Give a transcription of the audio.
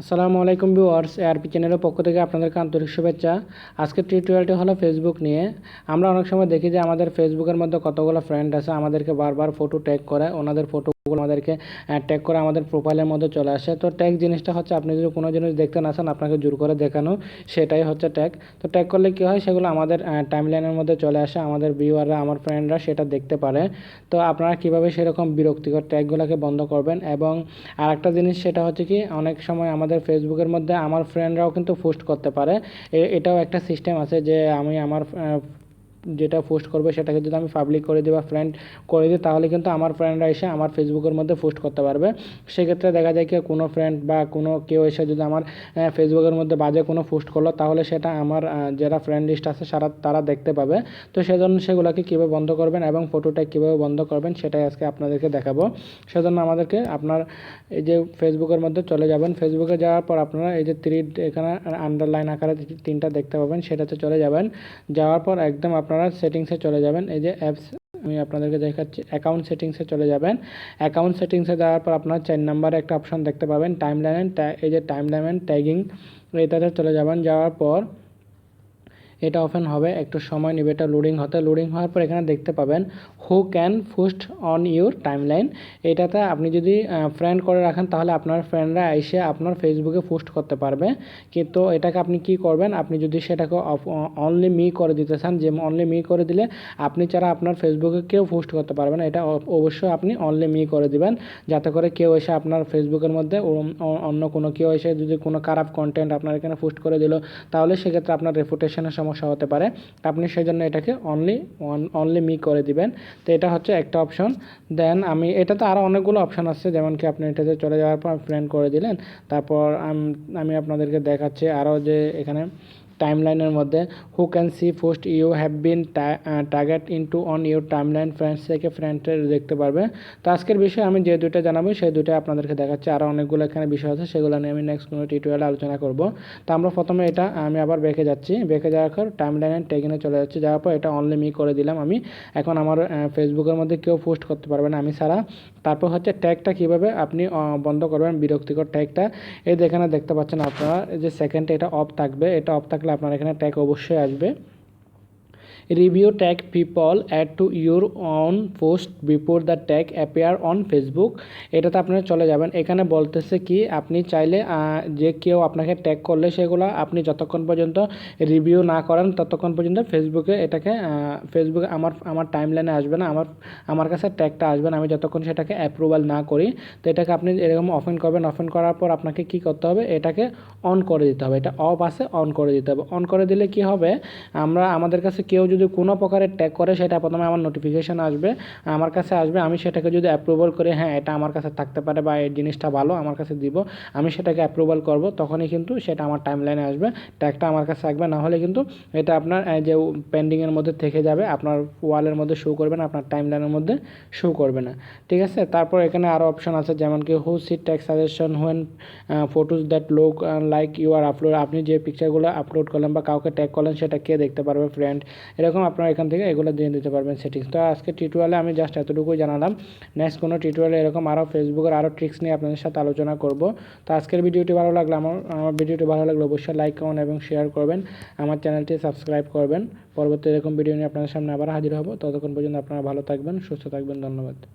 আসসালামু আলাইকুম viewers ARP চ্যানেলের পক্ষ থেকে আপনাদেরকে আন্তরিক শুভেচ্ছা। আজকের টিউটোরিয়ালটি হলো ফেসবুক নিয়ে। আমরা অনেক সময় দেখি যে আমাদের ফেসবুকের মধ্যে কতগুলো ফ্রেন্ড আছে, আমাদেরকে বারবার ফটো ট্যাগ করে, ওনাদের ফটোগুলো আমাদেরকে ট্যাগ করে আমাদের প্রোফাইলের মধ্যে চলে আসে। তো ট্যাগ জিনিসটা হচ্ছে, আপনি যদি কোনো জিনিস দেখতে না চান, আপনাকে জোর করে দেখানো, সেটাই হচ্ছে ট্যাগ তো ট্যাগ করলে কী হয়, সেগুলো আমাদের টাইমলাইনের মধ্যে চলে আসে। আমাদের ভিউয়াররা আমার ফ্রেন্ডরা সেটা দেখতে পারে। তো আপনারা কীভাবে সেরকম বিরক্তিকর ট্যাগগুলোকে বন্ধ করবেন? এবং আরেকটা জিনিস, সেটা হচ্ছে কি, অনেক সময় আমাদের ফেসবুকের মধ্যে আমার ফ্রেন্ডরাও কিন্তু পোস্ট করতে পারে। এটাও একটা সিস্টেম আছে যে, আমি আমার যেটা পোস্ট করবে সেটাকে যদি আমি পাবলিক করে দিই বা ফ্রেন্ড করে দিই, তাহলে কিন্তু আমার ফ্রেন্ডরা এসে আমার ফেসবুকের মধ্যে পোস্ট করতে পারবে। সেক্ষেত্রে দেখা যায় কি কোনো ফ্রেন্ড বা কোনো কেউ এসে যদি আমার ফেসবুকের মধ্যে বাজে কোনো পোস্ট করল, তাহলে সেটা আমার যারা ফ্রেন্ড লিস্ট আছে সারা, তারা দেখতে পাবে। তো সেজন্য সেগুলোকে কীভাবে বন্ধ করবেন এবং ফটোটা কীভাবে বন্ধ করবেন সেটাই আজকে আপনাদেরকে দেখাবো। সেজন্য আমাদেরকে আপনার, এই যে ফেসবুকের মধ্যে চলে যাবেন। ফেসবুকে যাওয়ার পর আপনারা এই যে থ্রি এখানে আন্ডারলাইন আকারে তিনটা দেখতে পাবেন, সেটাতে চলে যাবেন। যাওয়ার পর একদম আপনারা সেটিংসে চলে যাবেন। এই যে অ্যাপস আমি আপনাদেরকে দেখাচ্ছি। অ্যাকাউন্ট সেটিংসে চলে যাবেন। অ্যাকাউন্ট সেটিংসে যাওয়ার পর আপনার চার নাম্বারে একটা অপশন দেখতে পাবেন। টাইম লাইন এই যে টাইম লাইন ট্যাগিং এটাতে চলে যাবেন। যাওয়ার পর এটা ওপেন হবে। একটু সময় নেবে। এটা লোডিং হতে। লোডিং হওয়ার পর এখানে দেখতে পাবেন who can post on your timeline এটাতে আপনি যদি ফ্রেন্ড করে রাখেন, তাহলে আপনার ফ্রেন্ডরা এসে আপনার ফেসবুকে পোস্ট করতে পারবে। কিন্তু এটাকে আপনি কি করবেন? আপনি যদি সেটাকে অনলি মি করে দিতে চান, যে অনলি মি করে দিলে আপনি ছাড়া আপনার ফেসবুকে কেউ পোস্ট করতে পারবে না। এটা অবশ্যই আপনি অনলি মি করে দিবেন, যাতে করে কেউ এসে আপনার ফেসবুকের মধ্যে অন্য কোনো, কেউ এসে যদি কোনো খারাপ কন্টেন্ট আপনার এখানে পোস্ট করে দিল, তাহলে সেক্ষেত্রে আপনার রেপুটেশনের সমস্যা হতে পারে। আপনি সেই জন্য এটাকে অনলি অনলি মি করে দিবেন। তো এটা হচ্ছে একটা অপশন দেন আমি, এটাতে আরও অনেকগুলো অপশন আছে, যেমন কি আপনি এটাতে চলে যাওয়ার পর ফ্রেন্ড করে দিলেন, তারপর আমি আপনাদেরকে দেখাচ্ছি আরও যে এখানে টাইমলাইনের মধ্যে who can see post you have been target into on your timeline friends থেকে ফ্রেন্ডের দেখতে পারবে। তো আজকের বিষয়ে আমি যে দুইটা জানাব, সেই দুইটা আপনাদেরকে দেখাচ্ছি। আরও অনেকগুলো এখানে বিষয় আছে, সেগুলো নিয়ে আমি নেক্সট কোনো টিউটোরিয়ালে আলোচনা করব। তো আমরা প্রথমে এটা, আমি আবার বেঁকে যাচ্ছি। বেঁকে যাওয়ার পর টাইমলাইন অ্যান্ড টেগিনে চলে যাচ্ছি। যাওয়ার পর এটা অনলি মি করে দিলাম আমি। এখন আমার ফেসবুকের মধ্যে কেউ পোস্ট করতে পারবে না আমি ছাড়া। তারপর হচ্ছে ট্যাগটা কীভাবে আপনি বন্ধ করবেন, বিরক্তিকর ট্যাগটা এই যে এখানে দেখতে পাচ্ছেন আপনারা যে সেকেন্ডে এটা অফ থাকবে। এটা অফ থাকলে আপনার এখানে ট্যাগ অবশ্যই আসবে। Review tag people add to your on post before the tag appear on Facebook এটাতে আপনারা চলে যাবেন। এখানে বলতেছে কি, আপনি চাইলে যে কেউ আপনাকে ট্যাগ করলে সেগুলো আপনি যতক্ষণ পর্যন্ত রিভিউ না করেন, ততক্ষণ পর্যন্ত ফেসবুকে এটাকে ফেসবুকে আমার আমার টাইমলাইনে আসবে না। আমার আমার কাছে ট্যাগটা আসবে না। আমি যতক্ষণ সেটাকে অ্যাপ্রুভাল না করি, তো এটাকে আপনি এরকম ওপেন করবেন। ওপেন করার পর আপনাকে কি করতে হবে? এটাকে অন করে দিতে হবে। এটা অফ আছে অন করে দিতে হবে। অন করে দিলে কি হবে? আমরা, আমাদের কাছে কেউ যদি কোনো প্রকারের ট্যাগ করে, সেটা প্রথমে আমার নোটিফিকেশান আসবে, আমার কাছে আসবে, আমি সেটাকে যদি অ্যাপ্রুভাল করে হ্যাঁ এটা আমার কাছে থাকতে পারে বা এই জিনিসটা ভালো, আমার কাছে দিব, আমি সেটাকে অ্যাপ্রুভাল করব, তখনই কিন্তু সেটা আমার টাইম লাইনে আসবে ট্যাগটা আমার কাছে আসবে না হলে কিন্তু এটা আপনার যে পেন্ডিংয়ের মধ্যে থেকে যাবে, আপনার ওয়ালের মধ্যে শো করবে না, আপনার টাইম লাইনের মধ্যে শো করবে না, ঠিক আছে? তারপর এখানে আরও অপশন আছে, যেমন কি who sees tag suggestion when photos that look like you are upload আপনি যে পিকচারগুলো আপলোড করলেন বা কাউকে ট্যাগ করলেন, সেটা কে দেখতে পারবে ফ্রেন্ড এরকম আপনারা এখান থেকে এগুলো দিয়ে দিতে পারবেন সেটিংস তো আজকে টিউটোরিয়ালে আমি জাস্ট এতটুকুই জানালাম। নেক্সট কোনো টিউটোরিয়ালে এরকম আরও ফেসবুকের আরও ট্রিক্স নিয়ে আপনাদের সাথে আলোচনা করব। তো আজকের ভিডিওটি ভালো লাগল আমার আমার ভিডিওটি ভালো লাগল অবশ্যই লাইক কমেন্ট এবং শেয়ার করবেন। আমার চ্যানেলটি সাবস্ক্রাইব করবেন। পরবর্তী এরকম ভিডিও নিয়ে আপনাদের সামনে আবার হাজির হব। ততক্ষণ পর্যন্ত আপনারা ভালো থাকবেন, সুস্থ থাকবেন। ধন্যবাদ।